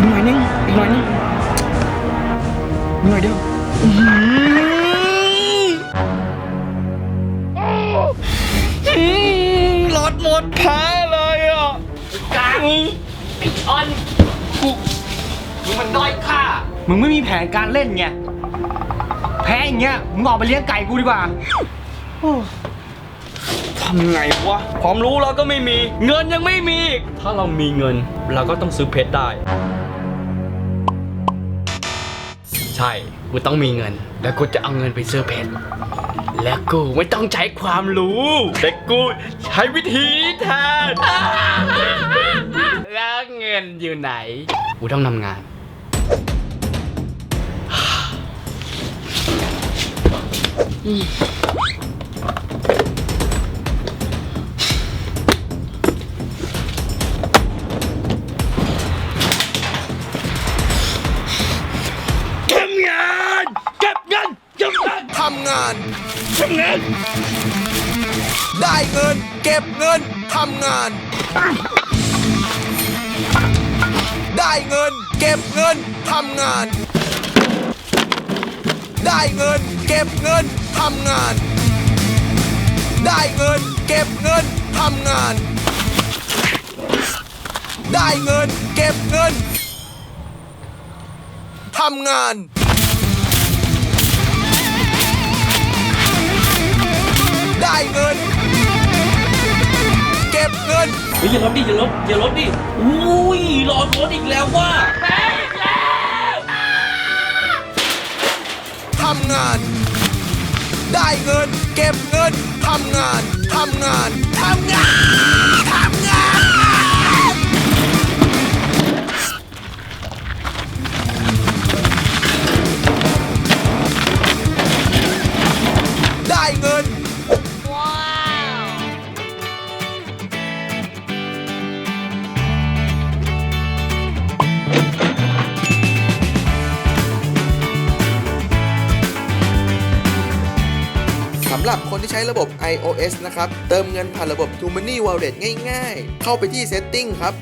อีกหน่อยนึงอีกหน่อยเดียวอื้อหือหลอดหมดแพ้เลยอะกลางไอ้ออนกูมึงมันด้อยค่า มึงไม่มีแผนการเล่นไง แพ้อย่างเงี้ย มึงออกไปเลี้ยงไก่กูดีกว่า โอ้ทำไงวะความรู้เราก็ไม่มี เงินยังไม่มีอีกถ้าเรามีเงิน เราก็ต้องซื้อเพชรได้ ใช่ กูต้องมีเงิน แล้วกูจะเอาเงินไปซื้อเพชรและกูไม่ต้องใช้ความรู้ แต่กูใช้วิธีแทนแล้วเงินอยู่ไหน กูต้องทำงานทำงาน ทำงาน ได้เงิน เก็บเงิน ทำงาน ได้เงิน เก็บเงิน ทำงาน ได้เงิน เก็บเงิน ทำงาน ได้เงิน เก็บเงิน ทำงาน ได้เงิน เก็บเงิน ทำงาน ได้เงิน เก็บเงิน เฮ้ยอย่าลดดิอย่าลดอย่าลดดิอุ้ยรอรถอีกแล้วว่าทำงาน ได้เงิน เก็บเงิน ทำงาน ทำงาน ทำงานทำงาน สำหรับคนที่ใช้ระบบ iOS นะครับ เติมเงินผ่านระบบ t o Money Wallet ง่ายๆ เข้าไปที่ Setting ครับ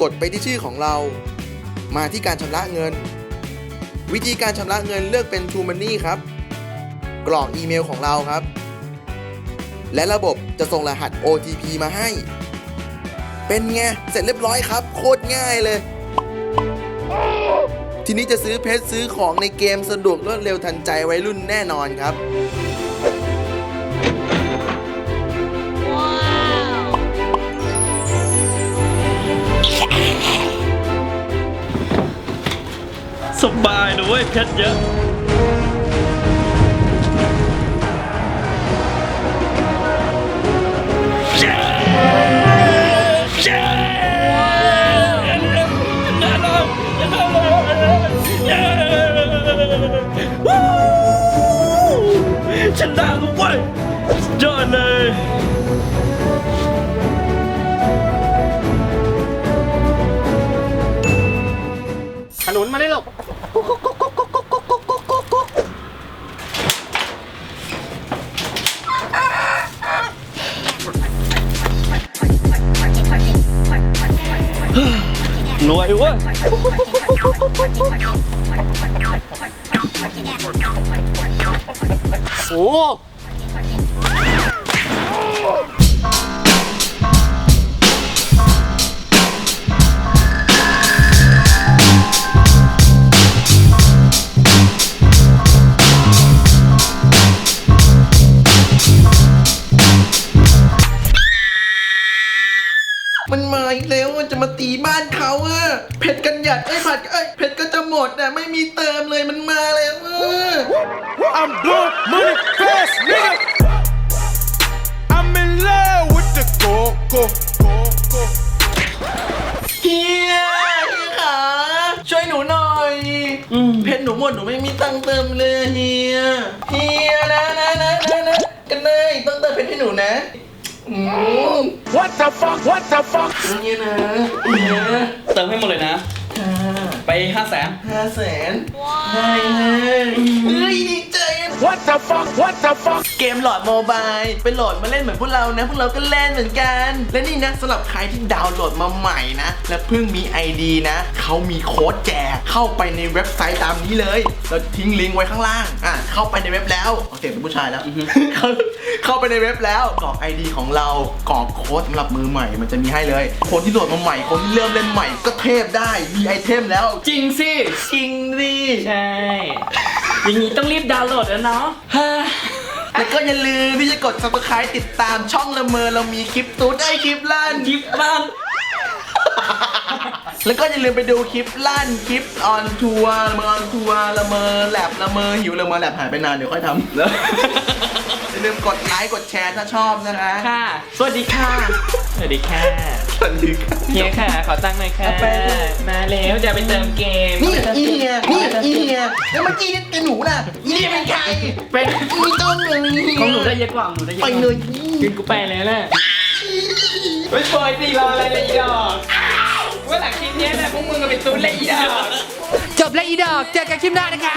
กดไปที่ชื่อของเรา มาที่การชำระเงิน วิธีการชำระเงินเลือกเป็น t o Money ครับ กรอกอีเมลของเราครับ และระบบจะส่งรหัส OTP มาให้ เป็นไง เสร็จเรียบร้อยครับ โคตรง่ายเลย ทีนี้จะซื้อเพชรซื้อของในเกมสะดวกรวดเร็วทันใจไว้รุ่นแน่นอนครับ สบายนะเว้ยเพชรเยอะ ฉันได้แล้วเว้ยสุดยอดเลย ขนุนมาได้หรอก รวยเว้ยโอ้ จะมาตีบ้านเขาอะเผ็ดกันหยัดไอ้ยผัดเอ้ยเผ็ดก็จะหมดอะไม่มีเติมเลยมันมาแล้วอะ I'm blood money fast, nigga. I'm in love with the coco. coco. เฮียเฮียขาช่วยหนูหน่อยเผ็ดหนูหมดหนูไม่มีตังค์เติมเลยเฮียเฮียนะนะนะนะนะกันเลยต้องเติมเผ็ดให้หนูนะอืม What the fuck? What the fuck? เฮียนะเฮียเติมให้หมดเลยนะค่ะไปห้าแสนห้าแสนได้เลยเฮ้ยดีใจอะ What the fuck? What the fuck? เกมโหลดโมบายไปโหลดมาเล่นเหมือนพวกเรานะ พวกเราก็เล่นเหมือนกัน และนี่นะสำหรับใครที่ดาวน์โหลดมาใหม่นะ และเพิ่งมี ID นะ เขามีโค้ดแจกเข้าไปในเว็บไซต์ตามนี้เลยเราทิ้งลิงก์ไว้ข้างล่างอะเข้าไปในเว็บแล้วเอาเสียงเป็นผู้ชายแล้วเข้าเข้าไปในเว็บแล้วกรอก ID ของเรากรอกโค้ดสำหรับมือใหม่ มันจะมีให้เลย คนที่โหลดมาใหม่คนที่เริ่มเล่นใหม่ก็เทพได้มีไอเทมแล้วจริงสิจริงดิใช่ อย่างนี้ต้องรีบดาวน์โหลดแล้วเนาะ แล้วก็อย่าลืมที่จะกด subscribe ติดตามช่องละเมอเรามีคลิปตุ๊ดไอยคลิปลั่น ยิบบ้านแล้วก็อย่าลืมไปดูคลิปลั่นคลิปออนทัวร์ละเมอออนทัวร์ละเมอแลบละเมอหิวละเมอแลบหายไปนานเดี๋ยวค่อยทำแล้วอย่าลืมกดไลค์กดแชร์ถ้าชอบนะคะค่ะ สวัสดีค่ะ สวัสดีค่ะ สวัสดีครับ เฮียค่ะ ขอตังค์หน่อยค่ะ เอาไปเลย มาแล้วจะไปเติมเกม อกี้นี่เป็นหนูน่ะอีเนี่ยเป็นใครเป็นมีต้นเลยของหนูได้เยอะกว่าของหนูได้เยอะไปกว่าเลยกินกูไปแล้วแหละไม่ชอยสิรออะไรเลยอีดอกว่าหลังคลิปเนี้ยนะพวกมึงก็เป็นตุ้นเลยอีดอก จบแล้วอีดอก เจอกันคลิปหน้านะคะ